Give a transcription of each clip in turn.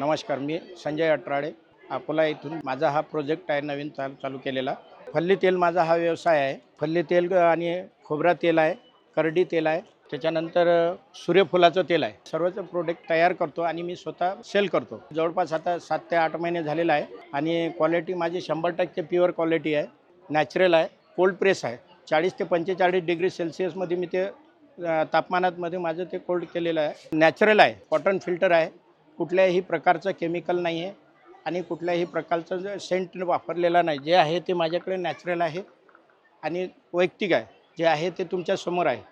नमस्कार मी संजय अट्राडे अकोला येथून माझा हा प्रोजेक्ट आहे नवीन चाल चालू केलेला. फल्ली तेल माझा हा व्यवसाय आहे. फल्ली तेल आणि खोबरा तेल आहे करडी तेल आहे. त्याच्यानंतर सूर्यफुलाचं तेल आहे. सर्वच प्रोडक्ट तयार करतो आणि मी स्वतः सेल करतो. जवळपास आता सात ते आठ महिने झालेला आहे आणि क्वालिटी माझी शंभर टक्के प्युअर क्वालिटी आहे. नॅचरल आहे. कोल्ड प्रेस आहे. चाळीस ते पंचेचाळीस डिग्री सेल्सिअसमध्ये मी ते तापमानातमध्ये माझं ते कोल्ड केलेलं आहे. नॅचरल आहे. कॉटन फिल्टर आहे. कुठल्याही प्रकारचं केमिकल नाही आहे आणि कुठल्याही प्रकारचं जे सेंट वापरलेला नाही. जे आहे ते माझ्याकडे नॅचरल आहे आणि वैयक्तिक आहे. जे आहे ते तुमच्यासमोर आहे.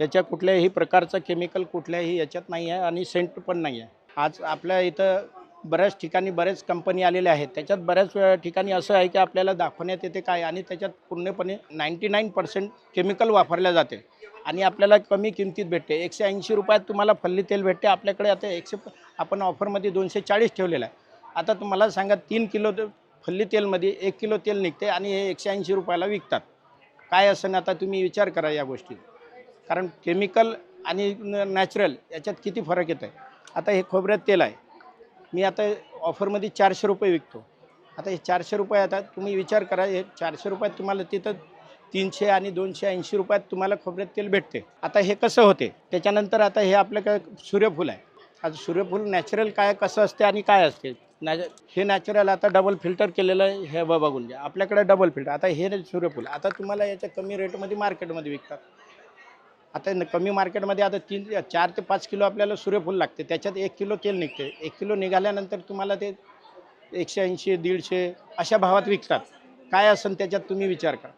याच्या कुठल्याही प्रकारचं केमिकल कुठल्याही याच्यात नाही आहे आणि सेंट पण नाही आहे आज आपल्या इथं बऱ्याच ठिकाणी बऱ्याच कंपनी आलेल्या आहेत. त्याच्यात बऱ्याच ठिकाणी असं आहे की आपल्याला दाखवण्यात येते काय आणि त्याच्यात पूर्णपणे नाईंटी नाईन पर्सेंट केमिकल वापरल्या जाते. आणि आपल्याला कमी किमतीत भेटते. एकशे ऐंशी रुपयात तुम्हाला फल्ली तेल भेटते. आपल्याकडे आता एकशे आपण ऑफरमध्ये दोनशे चाळीस ठेवलेलं आहे. आता तुम्हाला सांगा तीन किलो फल्ली तेलमध्ये एक किलो तेल निघते आणि हे एकशे ऐंशी रुपयाला विकतात. काय असं आता तुम्ही विचार करा या गोष्टी कारण केमिकल आणि नॅचरल याच्यात किती फरक येत आहे आता हे खोबऱ्यात तेल आहे. मी आता ऑफरमध्ये चारशे रुपये विकतो. आता हे चारशे रुपये आता तुम्ही विचार करा हे चारशे रुपयात तुम्हाला तिथं तीनशे आणि दोनशे ऐंशी रुपयात तुम्हाला खोबऱ्यात तेल भेटते. आता हे कसं होते? त्याच्यानंतर आता हे आपल्याकडे सूर्यफूल आहे. आता सूर्यफूल नॅचरल काय कसं असते आणि काय असते? नॅच हे नॅचरल आता डबल फिल्टर केलेलं आहे. हे बघून घ्या. आपल्याकडे डबल फिल्टर आता हे सूर्यफूल. आता तुम्हाला याच्या कमी रेटमध्ये मार्केटमध्ये विकतात. आता न- कमी मार्केटमध्ये आता तीन चार ते पाच किलो आपल्याला सूर्यफूल लागते. त्याच्यात एक किलो तेल निघते. एक किलो निघाल्यानंतर तुम्हाला ते एकशे ऐंशी दीडशे अशा भावात विकतात. काय असेल त्याच्यात तुम्ही विचार करा.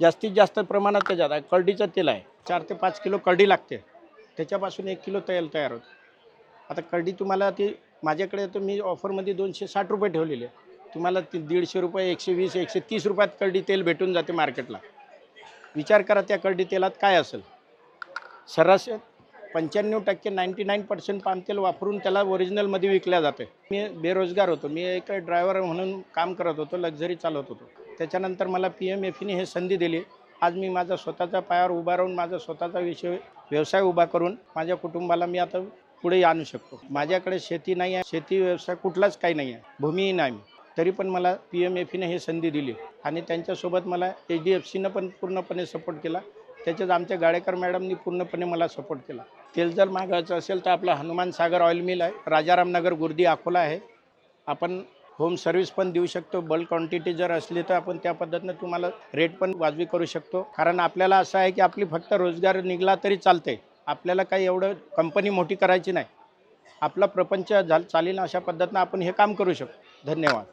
जास्तीत जास्त प्रमाणात त्याच्यात आहे. करडीचं तेल आहे. चार ते पाच किलो करडी लागते. त्याच्यापासून एक किलो तेल तयार होतं. आता करडी तुम्हाला ती माझ्याकडे तर मी ऑफरमध्ये दोनशे साठ रुपये ठेवलेली आहे तुम्हाला ती दीडशे रुपये एकशे वीस एकशे तीस रुपयात करडी तेल भेटून जाते मार्केटला. विचार करा त्या करडी तेलात काय असेल. सर्रास पंच्याण्णव टक्के नाईंटी नाईन पर्सेंट पाम तेल वापरून त्याला ओरिजिनलमध्ये विकल्या जाते. मी बेरोजगार होतो. मी एक ड्रायव्हर म्हणून काम करत होतो लक्झरी चालवत होतो. त्याच्यानंतर मला पी एम एफीने हे संधी दिली. आज मी माझा स्वतःच्या पायावर उभा राहून माझा स्वतःचा विषय व्यवसाय उभा करून माझ्या कुटुंबाला मी आता पुढे आणू शकतो. माझ्याकडे शेती नाही आहे शेती व्यवसाय कुठलाच काही नाही आहे भूमीही नाही तरी पण मला पी एम एफीने हे संधी दिली आणि त्यांच्यासोबत मला एच डी एफ सीनं पण पूर्णपणे सपोर्ट केला. त्याच्यात आमच्या गाडेकर मॅडमनी पूर्णपणे मला सपोर्ट केला. तेल जर मागायचं असेल तर आपलं हनुमान सागर ऑइल मिल आहे राजारामनगर गुर्दी अकोला आहे. आपण होम सर्व्हिस पण देऊ शकतो. बल्क क्वांटिटी जर असली तर आपण त्या पद्धतीनं तुम्हाला रेट पण वाजवी करू शकतो. कारण आपल्याला असं आहे की आपली फक्त रोजगार निघला तरी चालते आपल्याला काही एवढं कंपनी मोठी करायची नाही. आपला प्रपंच झाल चालेल अशा पद्धतीनं आपण हे काम करू शकतो. धन्यवाद.